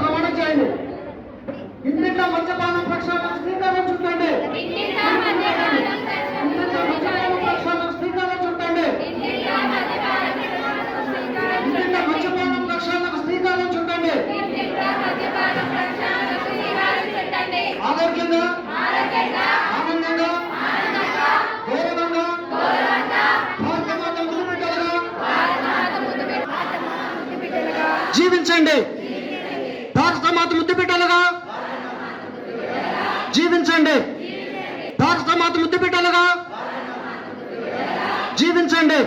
ప్రమాణం చేయండి. ఇంటింటా మద్యపానం ప్రక్షాళన శ్రీకారం చుట్టండి. ఇంటింటా మద్యపానం ప్రక్షాళన శ్రీకారం చుట్టండి. ఇంటింటా మద్యపానం ప్రక్షాళన శ్రీకారం చుట్టండి. ఆరోగ్యంగా ఆనందంగా గౌరవంగా భారతమాత ముద్దు పెట్టాలగా? జీవించండి. భారతమాత ముద్దు జీవించండి ముద్దు పెట్టాలగా? జీవించండి.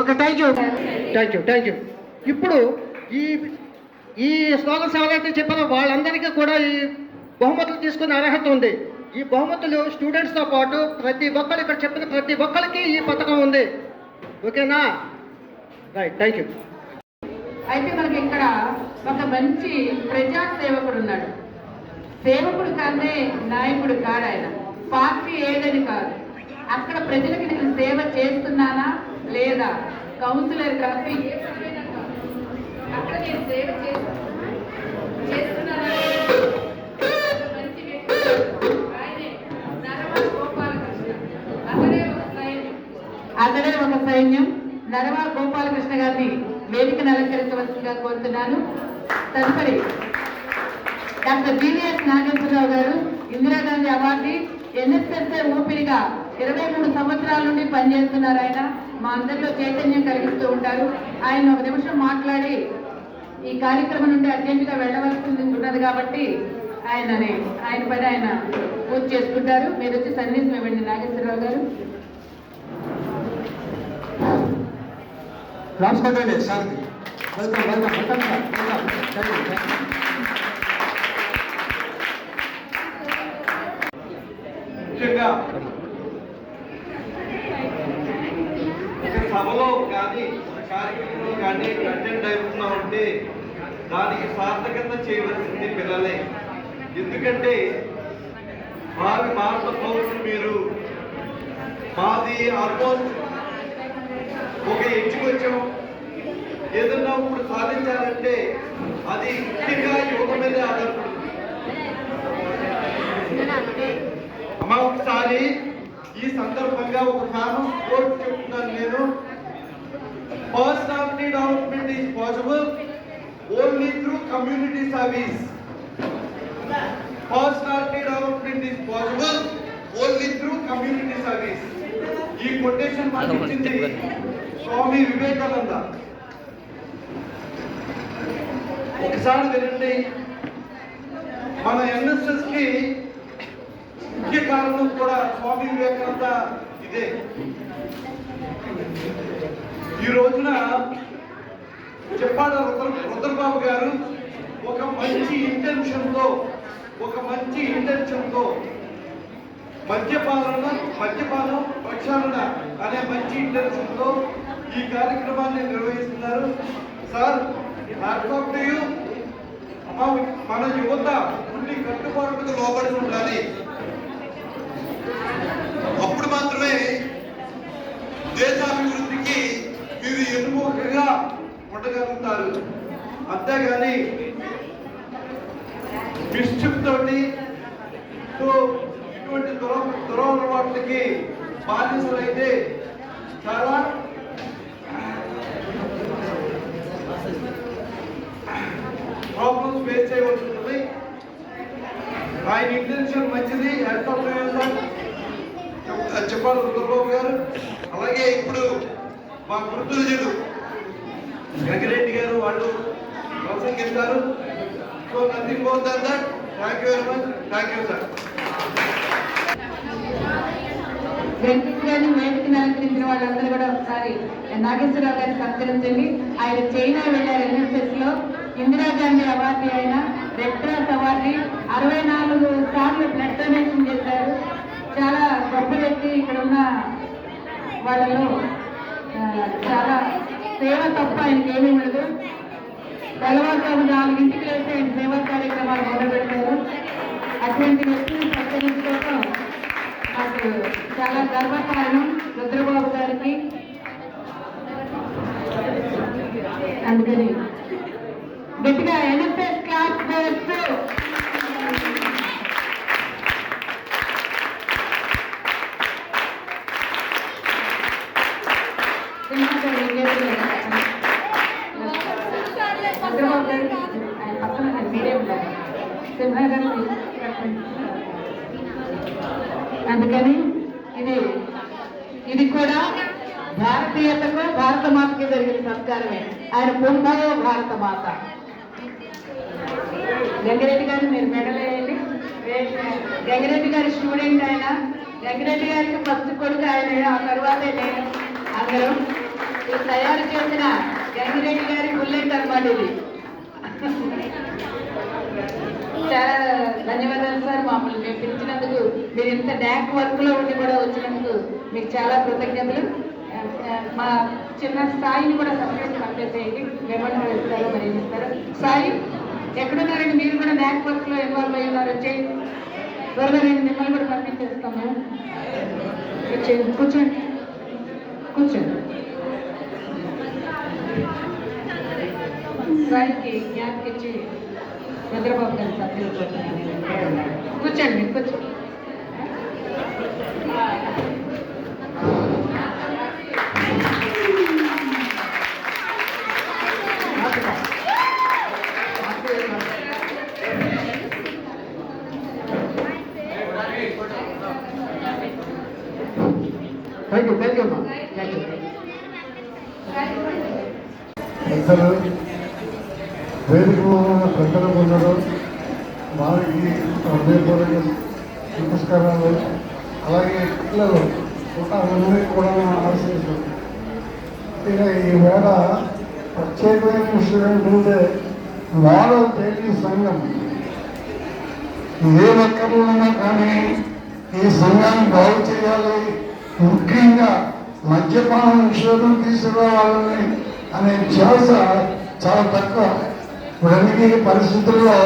Okay thank you thank you thank you ఇప్పుడు ఈ ఈ స్లోగన్స్ ఎవరైతే చెప్పారో. వాళ్ళందరికీ కూడా ఈ బహుమతులు తీసుకునే అర్హత ఉంది. ఈ బహుమతులు స్టూడెంట్స్తో పాటు ప్రతి ఒక్కరు ఇక్కడ చెప్పిన ప్రతి ఒక్కరికి ఈ పథకం ఉంది. ఓకేనా రైట్ థ్యాంక్ యూ అయితే మనకి ఇక్కడ ఒక మంచి ప్రజా సేవకుడు ఉన్నాడు. సేవకుడు కాదే నాయకుడు కాదు ఆయన. పార్టీ ఏదని కాదు. అక్కడ ప్రజలకు నేను సేవ చేస్తున్నానా లేదా? కౌన్సిలర్ కాదు. అక్కడ నేను సేవ చేస్తు- చేస్తున్నానా మంచి వ్యక్తి ఆయనే గోపాలకృష్ణ అతడే ఒక సైన్యం. నరవా గోపాలకృష్ణ గారిని వేదికను అలంకరించవలసిందిగా కోరుతున్నాను. తదుపరి డాక్టర్ జీవీఎస్ నాగేశ్వరరావు గారు ఇందిరాగాంధీ అవార్డు ఎన్ఎస్ఎస్ఏ ఊపిరిగా ఇరవై మూడు సంవత్సరాల నుండి పనిచేస్తున్నారు ఆయన. మా అందరిలో చైతన్యం కలిగిస్తూ ఉంటారు. ఆయన ఒక నిమిషం మాట్లాడి ఈ కార్యక్రమం నుండి అర్జెంటుగా వెళ్ళవలసింది ఉన్నది కాబట్టి ఆయనని ఆయన పని ఆయన పూర్తి చేసుకుంటారు. మీరు వచ్చి సన్నిహితం ఇవ్వండి నాగేశ్వరరావు గారు. రాసుకోండి sir welcome welcome welcome sir. Welcome thank you thank you ముఖ్యంగా ఒక సభలో కానీ కార్యక్రమంలో కానీ కంటెంట్ అయిపోతున్నా ఉంటే దానికి సార్థకత చేయవలసింది పిల్లలే. ఎందుకంటే భావి భారత పౌరులు మీరు మాది ఆల్మోస్ట్ ఒక ఎడ్జ్కి వచ్చాం ఏదన్నా ఇప్పుడు సాధించాలంటే అది ముఖ్యంగా యువత మీద ఆధారపడుతుంది. అమ్మ ఒకసారి ఈ సందర్భంగా ఒక కారణం కోర్టు చెప్తున్నాను నేను. Personality development is possible only through community service personality development is possible only through community service ఈ కొటేషన్ ఇచ్చింది స్వామి వివేకానంద. ఒకసారి వినండి. మన ఎన్ఎస్ఎస్కి ముఖ్య కారణం కూడా స్వామి వివేకానంద ఇదే. ఈ రోజున చెప్పాడ రుద్ర రుద్రబాబు గారు ఒక మంచి ఇంటెన్షన్తో ఒక మంచి ఇంటెన్షన్తో మద్యపాలన మద్యపానం ప్రక్షాళన అనే మంచి ఇంటెన్షన్తో ఈ కార్యక్రమాన్ని నిర్వహిస్తున్నారు. Sir laptop to you. మన యువత ఉండి కట్టుబాటుకు లోబడి ఉండాలి. అప్పుడు మాత్రమే దేశాభివృద్ధికి మీరు ఎన్నుముకగా ఉండగలుగుతారు. అంతేగాని మిస్చిప్ తోటి సో ఇటువంటి దుర దురలవాట్లకి బాధ్యతలైతే చాలా ప్రాబ్లమ్స్ ఫేస్ చేయవలసి ఉంటుంది ఆయన ఇంటెన్షన్ మంచిది చెప్పాలి రుద్రబాబు గారు. అలాగే ఇప్పుడు మా వృద్ధులు గంగిరెడ్డి గారు వాళ్ళు ప్రసంగిస్తారు so nothing more than that. Thank you very much thank you sir Venkat గారిని వేదికను అలంకరించిన వాళ్ళందరూ కూడా ఒకసారి నాగేశ్వరరావు గారిని సత్కరించండి ఆయన చైనా వెళ్ళారు ఎన్ఎస్ఎస్లో. ఇందిరాగాంధీ అవార్డు ఆయన రెడ్ క్రాస్ అవార్డు. అరవై నాలుగు సార్లు బ్లడ్ డొనేషన్ చేశారు. చాలా గొప్ప వ్యక్తి ఇక్కడ ఉన్న వాళ్ళలో. చాలా సేవ తప్ప ఆయనకి ఏమీ ఉండదు. తెల్లవారుజాము నాలుగింటికి లేస్తే ఆయన సేవా కార్యక్రమాలు మొదలుపెట్టారు. అటువంటి వ్యక్తిని సత్కరించుకోవడం నాకు చాలా గర్వకారణం రుద్రబాబు గారికి. అందుకని గట్టిగా ఎన్ఎస్ఎస్ క్లాస్ మాత గంగిరెడ్డి గారు మీరు మెడలేయండి గంగిరెడ్డి గారి స్టూడెంట్ ఆయన. గంగిరెడ్డి గారికి ఫస్ట్ కొడుకు ఆయన. ఆ తర్వాతే నేను. అందరూ ఇది తయారు చేసిన గంగిరెడ్డి గారి బుల్లెట్ అనమాట ఇది. చాలా ధన్యవాదాలు సార్ మమ్మల్ని మేము పిలిచినందుకు. మీరు ఇంత డ్యాక్ వర్క్లో ఉండి కూడా వచ్చినందుకు మీకు చాలా కృతజ్ఞతలు. మా చిన్న స్థాయిని కూడా సపరేట్ పంపించేయండి ఏమన్నా ఇస్తారో మరి ఏమి ఇస్తారో సాయి ఎక్కడున్నారండి? మీరు కూడా డ్యాక్ వర్క్లో ఇన్వాల్వ్ అయ్యి ఉన్నారు. వచ్చేయండి త్వరగా నేను మిమ్మల్ని కూడా పంపించేస్తాము. వచ్చేయండి కూర్చోండి. కూర్చోండి. సాయికి జ్ఞాపకి ఇచ్చి చంద్రబాబు గారి సభ్యులు కూర్చోండి కూర్చోండి థ్యాంక్ యూ థ్యాంక్ యూ అమ్మా థ్యాంక్ యూ పెద్దలు వేదిక ఉన్న పెద్దలు ఉన్నారు వారికి హృదయపూర్వక నమస్కారాలు అలాగే ఒక అందరికీ కూడా ఆశిస్తున్నాను ఇక ఈవేళ ప్రత్యేకమైన విషయం ఏంటంటే మోడల్ తేలి సంఘం? ఏ లెక్కలో ఉన్నా కానీ ఈ సంఘాన్ని బాగు చేయాలి. ముఖ్యంగా మద్యపానం నిషేధం తీసుకురావాలని అనే ధ్యాస చాలా తక్కువ. ఇవన్నీ పరిస్థితుల్లో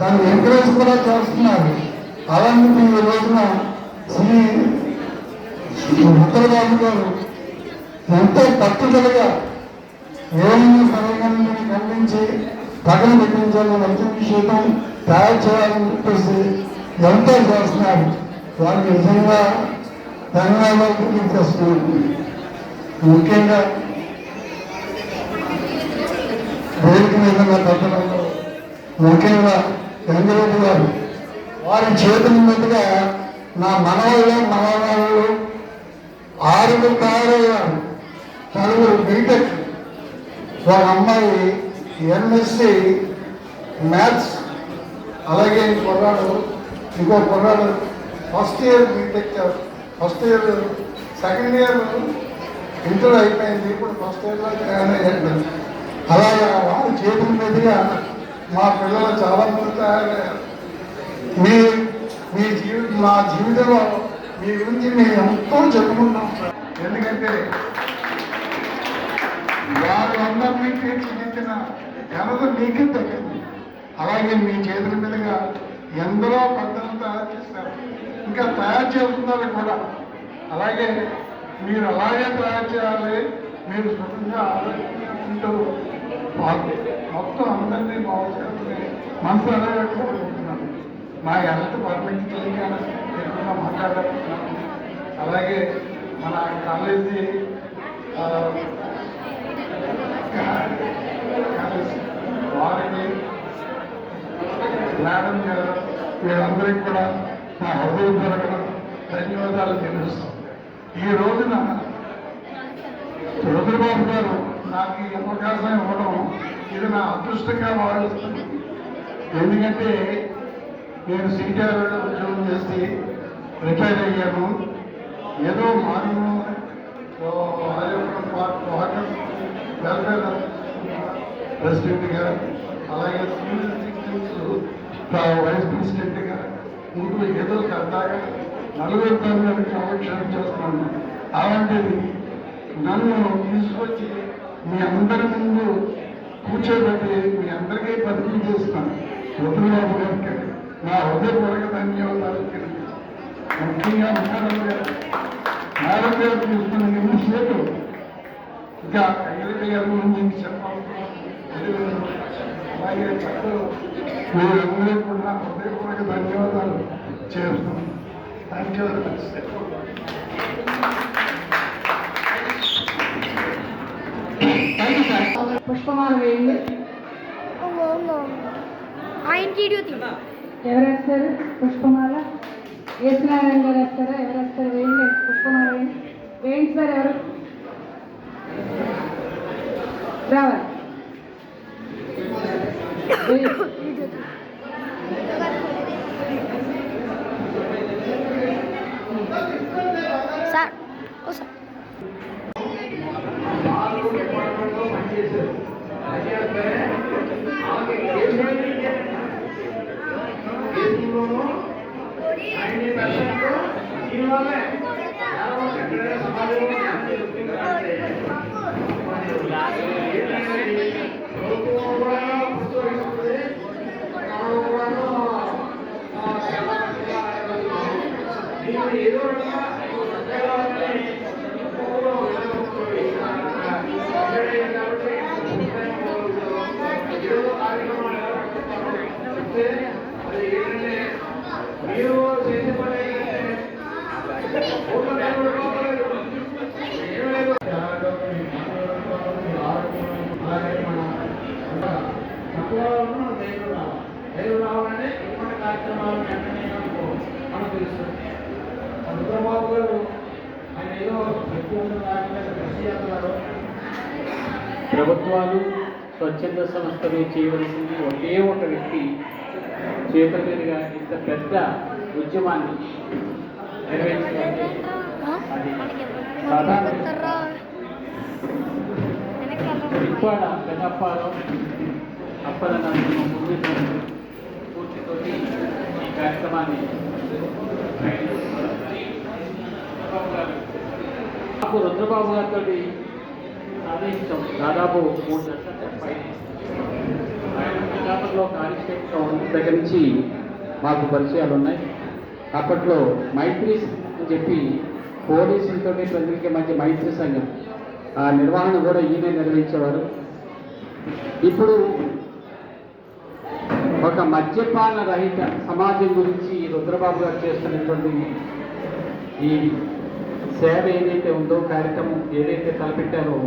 దాన్ని ఎంకరేజ్ కూడా చేస్తున్నారు. అలాంటి ఈ రోజున శ్రీ ఉత్తరబాబు గారు ఎంతో పట్టుదలగా ఏమైనా సరైన ఖండించి పక్కన పెట్టించాలని మద్యం నిషేధం తయారు చేయాలని చెప్పేసి ఎంతో చేస్తున్నారు వారికి నిజంగా ధన్యవాదాలు తెలియజేస్తున్నాను ముఖ్యంగా వేదిక మీద ఉన్న ముఖ్యంగా వెంకరెడ్డి గారు వారి చేతుల మీదుగా నా మనవాళ్ళు మనవాళ్ళు ఆరుగురు తయారయ్యారు నలుగురు బీటెక్. ఒక అమ్మాయి ఎంఎస్సి మ్యాథ్స్ అలాగే కొన్నాడు కుర్రాడు ఇంకో కుర్రాడు. First year BTech first year second year inter అయిపోయింది. ఇప్పుడు ఫస్ట్ ఇయర్లో తయారయ్యాడు అలాగే వాళ్ళ చేతుల మీదుగా మా పిల్లలు చాలా మంది తయారయ్యారు. మీ మీ జీవిత మా జీవితంలో మీ గురించి మేము ఎంతో చెప్పుకుంటాం సార్ ఎందుకంటే వారందరినీ చిన్న ఘనత మీకే తగ్గింది అలాగే మీ చేతుల మీదుగా ఎందరో పద్ధతులు తయారు చేస్తారు ఇంకా తయారు చేస్తున్నారు కూడా. అలాగే మీరు అలాగే తయారు చేయాలి. మీరు సుఖంగా ఆలోచించుకుంటూ ఉంటూ మొత్తం అందరినీ బాగుంటుంది మనసు అలాగే మా హెల్త్ పర్ఫెక్ట్ తెలియక ఎక్కువగా మాట్లాడుతున్నాను అలాగే మన కాలేజీ వారిని వారికి మేడం గారు వీళ్ళందరికీ కూడా నా హృదయపూర్వక ధన్యవాదాలు తెలుస్తాం ఈ రోజున రుద్రబాబు గారు నాకు ఈ అవకాశం ఇవ్వడం ఇది నా అదృష్టంగా భావిస్తున్నాను ఎందుకంటే నేను సీనియర్ ఉద్యోగం చేసి రిటైర్ అయ్యాను. ఏదో మానవ వాటర్ వెల్ఫేర్ ప్రెసిడెంట్గా అలాగే సీనియర్ సిటిజన్స్ వైస్ ప్రెసిడెంట్గా ముందు ఏదో సరదాగా నలుగురు తరగతి సంరక్షణ చేస్తున్నాను. అలాంటిది నన్ను తీసుకొచ్చి మీ అందరి ముందు కూర్చోబెట్టి మీ అందరికీ బదిలీ చేస్తాను చంద్రబాబు గారికి నా హృదయపూర్వక ధన్యవాదాలు ముఖ్యంగా మేడం గారు మేడం గారు తీసుకున్న ఇంకా కైలక గారి గురించి చెప్పాలి అలాగే చక్కలు మీరందరికీ కూడా హృదయపూర్వక ధన్యవాదాలు చేస్తున్నాను. థ్యాంక్ యూ వెరీ మచ్ పుష్పమాల వేయండి. ఆయనకి ఇడియోతి ఎవరు వేస్తారు పుష్పమాల? ఏసునారాయణ గారు వేస్తారా? ఎవరు వేస్తారు వేయండి. పుష్పమాల వేయండి. వేయండి సార్ ఎవరు? రావాలి. చంద్రబాబు గారు ఆయన ఏదో ప్రభుత్వాలు స్వచ్ఛంద సంస్థలు చేయవలసింది ఒకే ఒక వ్యక్తి చేతుల మీదుగా ఇంత పెద్ద ఉద్యమాన్ని నిర్వహించాలంటే అది సాధారణ ఇప్పాడ పెదప్పాలో అప్పల నరసింహ పూర్తితోటి కార్యక్రమాన్ని మాకు రుద్రబాబు గారితో ఆదేశించాం దాదాపు మూడు దశల పైన. దగ్గర నుంచి మాకు పరిచయాలు ఉన్నాయి. అప్పట్లో మైత్రి అని చెప్పి పోలీసులతో ప్రజలకి మధ్య మైత్రి సంఘం. ఆ నిర్వహణ కూడా ఈయనే నిర్వహించేవారు. ఇప్పుడు ఒక మద్యపాన రహిత సమాజం గురించి ఈ రుద్రబాబు గారు చేస్తున్నటువంటి ఈ సేవ ఏదైతే ఉందో కార్యక్రమం ఏదైతే తలపెట్టారో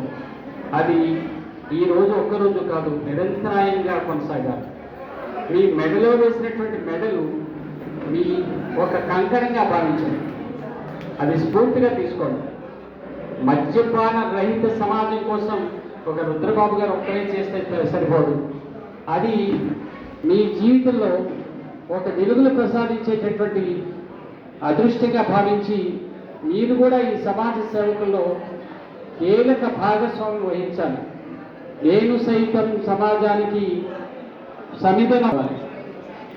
అది ఈ రోజు ఒక్కరోజు కాదు నిరంతరాయంగా కొనసాగాలి. మీ మెడలో వేసినటువంటి మెడలు మీ ఒక కంకణంగా భావించండి. అది స్ఫూర్తిగా తీసుకోండి. మద్యపాన రహిత సమాజం కోసం ఒక రుద్రబాబు గారు ఒక్కరే చేస్తే సరిపోదు. అది మీ జీవితంలో ఒక వెలుగులు ప్రసాదించేటటువంటి అదృష్టంగా భావించి మీరు కూడా ఈ సమాజ సేవకుల్లో కీలక భాగస్వామ్యం వహించాలి. నేను సైతం సమాజానికి సన్నిధన అవ్వాలి.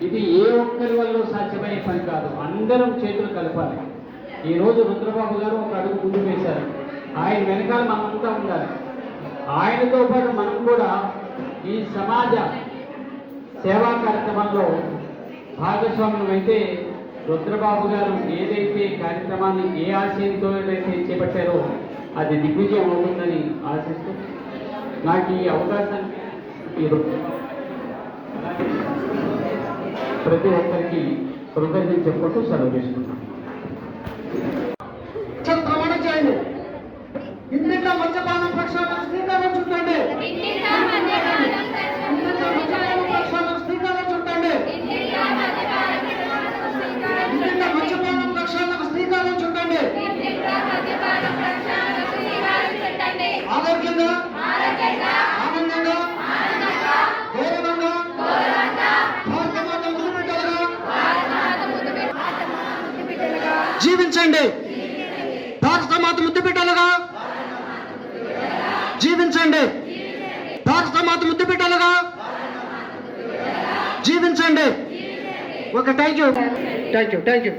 ఇది ఏ ఒక్కరి వల్ల సాధ్యమయ్యే పని కాదు అందరం చేతులు కలపాలి. ఈరోజు రుద్రబాబు గారు ఒక అడుగు ముందు వేశారు. ఆయన వెనకాల మనంతా ఉండాలి. ఆయనతో పాటు మనం కూడా ఈ సమాజ సేవా కార్యక్రమంలో భాగస్వాములైతే రుద్రబాబు గారు ఏదైతే కార్యక్రమాన్ని ఏ ఆశయంతో అయితే చేపట్టారో అది దిగ్విజయం అవుతుందని ఆశిస్తూ నాకు ఈ అవకాశాన్ని ఈ ప్రతి ఒక్కరికి కృతజ్ఞత చెప్పుకుంటూ సెలవు చేసుకుంటాను జీవించండి భారత మాత ముద్దు పెట్టాలగా జీవించండి. భారత మాత ముద్దు పెట్టాలగా జీవించండి. ఒక thank you thank you thank you